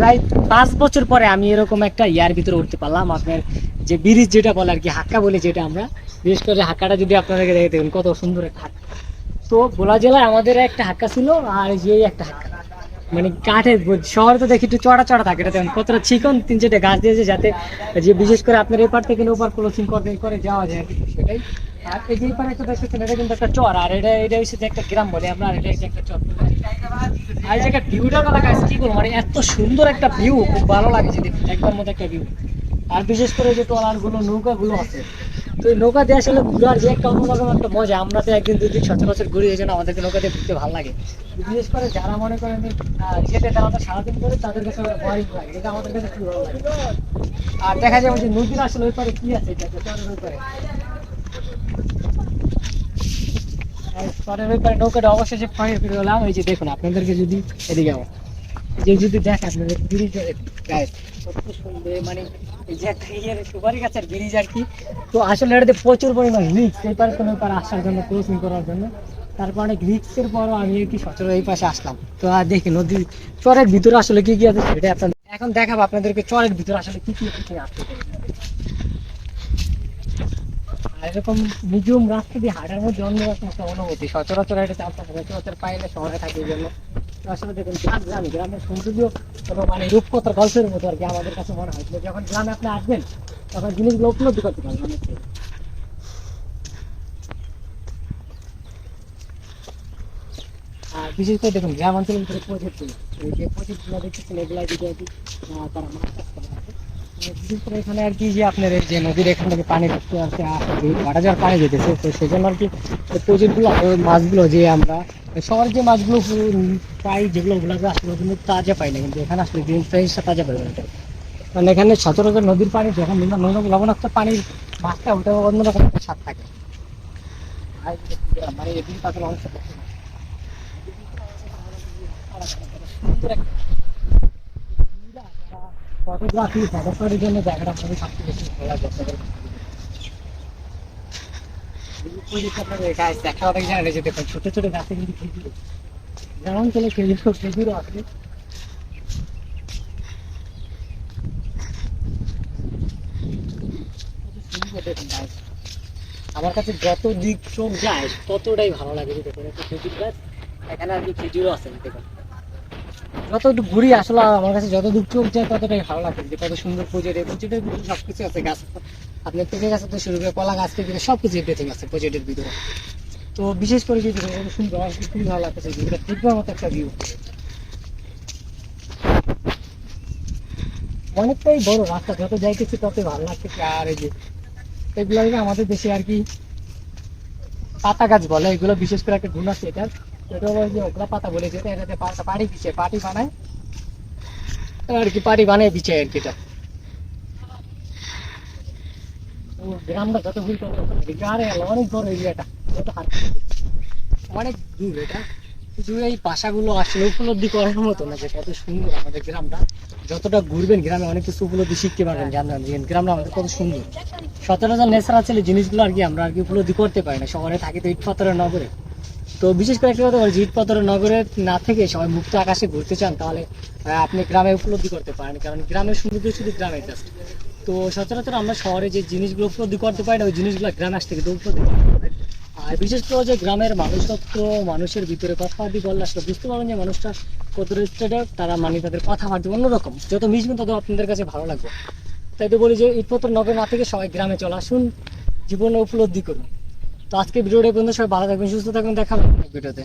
প্রায় পাঁচ বছর পরে আমি এরকম একটা ইয়ার ভিতরে উঠতে পারলাম। আপনার যে ব্রিজ যেটা বলে আর কি, হাক্কা বলে যেটা আমরা, বিশেষ করে হাক্কাটা যদি আপনাদেরকে দেখে দেখুন, কত সুন্দর একটা হাক্কা। তো ভোলা জেলায় আমাদের একটা হাক্কা ছিল আর যে একটা হাক্কা। মানে কাঠের শহরে তো দেখি একটু চড়া চড়া থাকে, এটা কতটা চিকন, তিন চারটে গাছ দিয়েছে যাতে যে বিশেষ করে আপনার এপার থেকে ওপার ক্রসিং করে যাওয়া যায় সেটাই। আর যে এপারে একটা দেখতেছেন কিন্তু একটা চর যে একটা গ্রাম বলে আমরা আর একটা চর। আর কথা গাছ কি বলব মানে এত সুন্দর একটা ভিউ খুব ভালো লাগে যদি একবার মতো একটা ভিউ আর বিশেষ করে যে নৌকা গুলো আছে। তো নৌকা দিয়ে আসলে ঘুরার যে একটা অন্যরকম একটা মজা আমরা তো একদিন দুদিন সচরাচর ঘুরি এই জন্য আমাদেরকে নৌকা দিয়ে ঘুরতে ভালো লাগে। বিশেষ করে যারা মনে করেন যে, যেতে যাওয়াটা সারাদিন করে তাদের কাছে বোরিং লাগে এটা আমাদের কাছে খুব ভালো লাগে। আর দেখা যায় যে নদীর আসলে ওই পারে কি আছে? এটা ওই পারে। নৌকাটা গেলাম দেখুন, আপনাদেরকে যদি এদিকে যে যদি দেখেন আপনাদের সুন্দর মানে সুপারি গাছের ব্রিজ আর কি। তো আসলে এটাতে প্রচুর এই আসার জন্য করার জন্য। আমি কি পাশে তো আর দেখি চরের ভিতরে আসলে কি কি আছে সেটা এখন দেখাবো আপনাদেরকে চরের ভিতরে আসলে কি কি আছে। এরকম নিজুম রাস্তা দিয়ে হাঁটার মধ্যে অন্যরকম একটা অনুভূতি। সচরাচর এটা চাপটা সচরাচর পাইলে শহরে থাকে জন্য। আসলে দেখুন, গ্রাম, গ্রামে, গ্রামের সৌন্দর্য কোনো মানে রূপকথার গল্পের মতো আর কি আমাদের কাছে মনে হয়। যখন গ্রামে আপনি আসবেন, তখন জিনিসগুলো উপলব্ধি করতে পারবেন অনেক বিশেষ করে দেখুন, গ্রাম অঞ্চলের ভিতরে প্রজেক্ট এই যে প্রজেক্টগুলো দেখতেছেন এগুলো যদি আর কি তারা মাছ চাষ করে। মানে এখানে আর কি যে আপনার যে নদীর এখান থেকে পানি ঢুকতে আসছে আসে যে পানি যেতেছে, তো সেজন্য আর কি প্রজেক্টগুলো মাছগুলো যে আমরা শহরের যে মাছগুলো পাই যেগুলো ওগুলো আসলে কিন্তু তাজা পাই না, কিন্তু এখানে আসলে গ্রিন ফ্রেশটা তাজা পাই না। কারণ এখানে সচরাচর নদীর পানি যখন লবণাক্ত পানির মাছটা ওটা অন্যরকম একটা স্বাদ থাকে। মানে এদিকে তাদের অংশ সুন্দর একটা ফটোগ্রাফি ফটোগ্রাফির জন্য জায়গাটা খুবই সবচেয়ে বেশি ভালো লাগে দেখা অনেক জায়গায় রয়েছে দেখুন ছোট ছোট গাছে কিন্তু খেজুর গ্রাম অঞ্চলে খেজুর খেজুরও আছে। আমার কাছে যত দিক চোখ যায়, ততটাই ভালো লাগে দেখুন খেজুর গাছ, এখানে আর কি খেজুরও আছে দেখুন ঘুরি আসলে আমার কাছে চোখ যায় ততটাই ভালো লাগে। যে কত সুন্দর ভিতরে আছে, গাছ আপনার পেঁপে গাছ থেকে শুরু করে কলা গাছ থেকে ভিতরে। তো বিশেষ করে যদি সুন্দর আমার খুবই ভালো মতো একটা ভিউ অনেকটাই বড় রাস্তা, যত যাইতেছি তত ভালো লাগতেছে। আর এই যে এগুলোকে আমাদের দেশে আর কি পাতা গাছ বলে, এগুলো বিশেষ করে একটা গুণ আছে এটার আর কি পাটি দিচ্ছে আর কি অনেক দূর এটা। এই আসলে উপলব্ধি করার মতো না যে কত সুন্দর আমাদের গ্রামটা। যতটা ঘুরবেন গ্রামে অনেক কিছু উপলব্ধি শিখতে পারবেন জানবেন গ্রামটা আমাদের কত সুন্দর। সচরাচর ন্যাচারাল ছিল জিনিসগুলো আর কি আমরা আর কি উপলব্ধি করতে পারি না। শহরে থাকি তো ইট পাথরের নগরে। তো বিশেষ করে একটা কথা বলছি ইট পাথরের নগরে না থেকে সবাই মুক্ত আকাশে ঘুরতে চান, তাহলে আপনি গ্রামে উপলব্ধি করতে পারেন, কারণ গ্রামের সৌন্দর্য শুধু গ্রামে জাস্ট তো সচরাচর আমরা শহরে যে জিনিসগুলো উপলব্ধি করতে পারি না, ওই জিনিসগুলো গ্রামে আসতে কিন্তু উপলব্ধি করতে পারি। আর বিশেষ করে যে গ্রামের মানুষত্ব, মানুষের ভিতরে কথাবার্তি বললে আসলে বুঝতে পারবেন যে মানুষটা কত রেস্টেডেড তারা মানে তাদের কথা কথাবার্তা অন্যরকম। যত মিশবেন, তত আপনাদের কাছে ভালো লাগবে। তাই তো বলি যে ইটপত্র নগর না থেকে সবাই গ্রামে চলে আসুন, জীবনে উপলব্ধি করুন। তো আজকে ভিডিওটা পর্যন্ত সবাই ভালো থাকবেন সুস্থ থাকবেন দেখা হবে ভিডিওতে।